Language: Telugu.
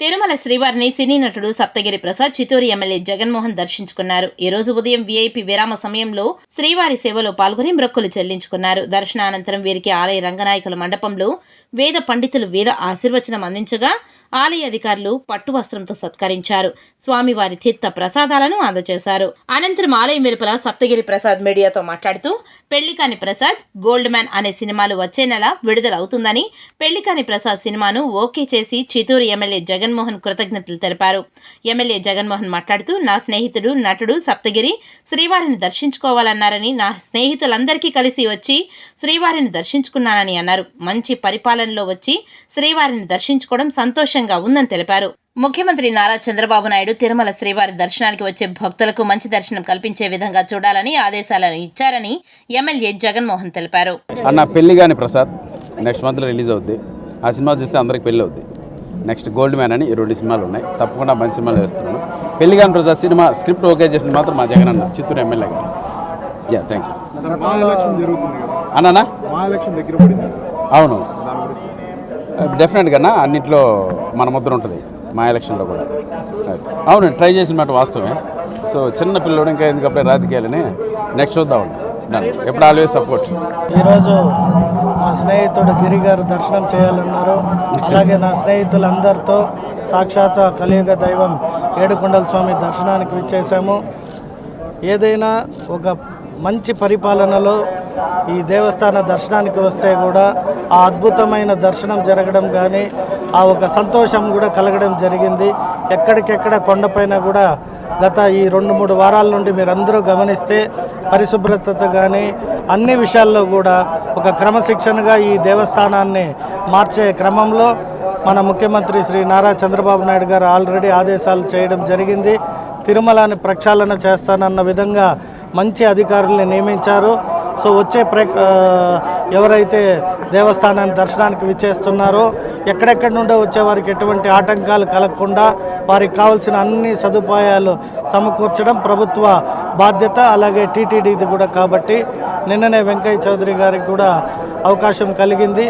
తిరుమల శ్రీవారిని సినీ నటుడు సప్తగిరి ప్రసాద్ చిత్తూరు ఎమ్మెల్యే జగన్మోహన్ దర్శించుకున్నారు. ఈ రోజు ఉదయం వీఐపీ విరామ సమయంలో శ్రీవారి సేవలో పాల్గొని మ్రొక్కులు చెల్లించుకున్నారు. దర్శనానంతరం వీరికి ఆలయ రంగనాయకుల మండపంలో వేద పండితులు వేద ఆశీర్వచనం అందించగా ఆలయ అధికారులు పట్టు వస్త్రంతో సత్కరించారు. స్వామివారి తీర్థ ప్రసాదాలను అందజేశారు. అనంతరం ఆలయం వెలుపల సప్తగిరి ప్రసాద్ మీడియాతో మాట్లాడుతూ పెళ్ళికాని ప్రసాద్ గోల్డ్ మ్యాన్ అనే సినిమాలు వచ్చే నెల విడుదలవుతుందని పెళ్ళికాని ప్రసాద్ సినిమాను ఓకే చేసి చిత్తూరు ఎమ్మెల్యే జగన్ జగన్మోహన్ కృతజ్ఞతలు తెలిపారు. ఎమ్మెల్యే జగన్మోహన్ మాట్లాడుతూ నా స్నేహితుడు నటుడు సప్తగిరి శ్రీవారిని దర్శించుకోవాలన్నారని నా స్నేహితులందరికీ కలిసి వచ్చి శ్రీవారిని దర్శించుకున్నానని అన్నారు. మంచి పరిపాలనలో వచ్చి శ్రీవారిని దర్శించుకోవడం సంతోషంగా ఉందని తెలిపారు. ముఖ్యమంత్రి నారా చంద్రబాబు నాయుడు తిరుమల శ్రీవారి దర్శనానికి వచ్చే భక్తులకు మంచి దర్శనం కల్పించే విధంగా చూడాలని ఆదేశాలను ఇచ్చారని ఎమ్మెల్యే జగన్మోహన్ తెలిపారు. అన్న పెళ్ళి కాని ప్రసాద్ నెక్స్ట్ మంత్లో రిలీజ్ అవుద్ది. ఆ సినిమా చూస్తే అందరికి పెళ్ళి అవుద్ది. నెక్స్ట్ గోల్డ్ మ్యాన్ అని ఈ రెండు సినిమాలు ఉన్నాయి. తప్పకుండా మంచి సినిమాలు వేస్తున్నాను. పెళ్ళి కాని ప్రసాద్ సినిమా స్క్రిప్ట్ ఓకే చేసింది మాత్రం మా జగన్ అన్న చిత్తూరు ఎమ్మెల్యే గారు. యా థ్యాంక్ యూ అన్నానా మా ఎలక్షన్ దగ్గర పడింది. అవును. డెఫినెట్గా అన్నింటిలో మన ముద్ర ఉంటుంది మా ఎలక్షన్లో కూడా అవును ట్రై చేసిన మాట వాస్తవమే. సో చిన్న పిల్లడు ఇంకా ఎందుకప్పుడే రాజకీయాలని? నెక్స్ట్ చూద్దాం ఎప్పుడు ఆల్వేస్ సపోర్ట్ ఈరోజు స్నేహితుడు గిరి గారు దర్శనం చేయాలన్నారు. అలాగే నా స్నేహితులందరితో సాక్షాత్ కలియుగ దైవం ఏడుకొండల స్వామి దర్శనానికి విచ్చేసాము ఏదైనా ఒక మంచి పరిపాలనలో ఈ దేవస్థాన దర్శనానికి వస్తే కూడా ఆ అద్భుతమైన దర్శనం జరగడం కానీ ఆ ఒక సంతోషం కూడా కలగడం జరిగింది. ఎక్కడికెక్కడ కొండపైన కూడా గత ఈ రెండు మూడు వారాల నుండి మీరందరూ గమనిస్తే పరిశుభ్రత కానీ అన్ని విషయాల్లో కూడా ఒక క్రమశిక్షణగా ఈ దేవస్థానాన్ని మార్చే క్రమంలో మన ముఖ్యమంత్రి శ్రీ నారా చంద్రబాబు నాయుడు గారు ఆల్రెడీ ఆదేశాలు చేయడం జరిగింది. తిరుమలని ప్రక్షాళన చేస్తానన్న విధంగా మంచి అధికారుల్ని నియమించారు. సో వచ్చే ప్ర ఎవరైతే దేవస్థానాన్ని దర్శనానికి విచ్చేస్తున్నారు. ఎక్కడెక్కడి నుండో వచ్చే వారికి ఎటువంటి ఆటంకాలు కలగకుండా వారికి కావాల్సిన అన్ని సదుపాయాలు సమకూర్చడం ప్రభుత్వ బాధ్యత అలాగే టీటీడీది కూడా కాబట్టి నిన్ననే వెంకయ్య చౌదరి గారికి కూడా అవకాశం కలిగింది.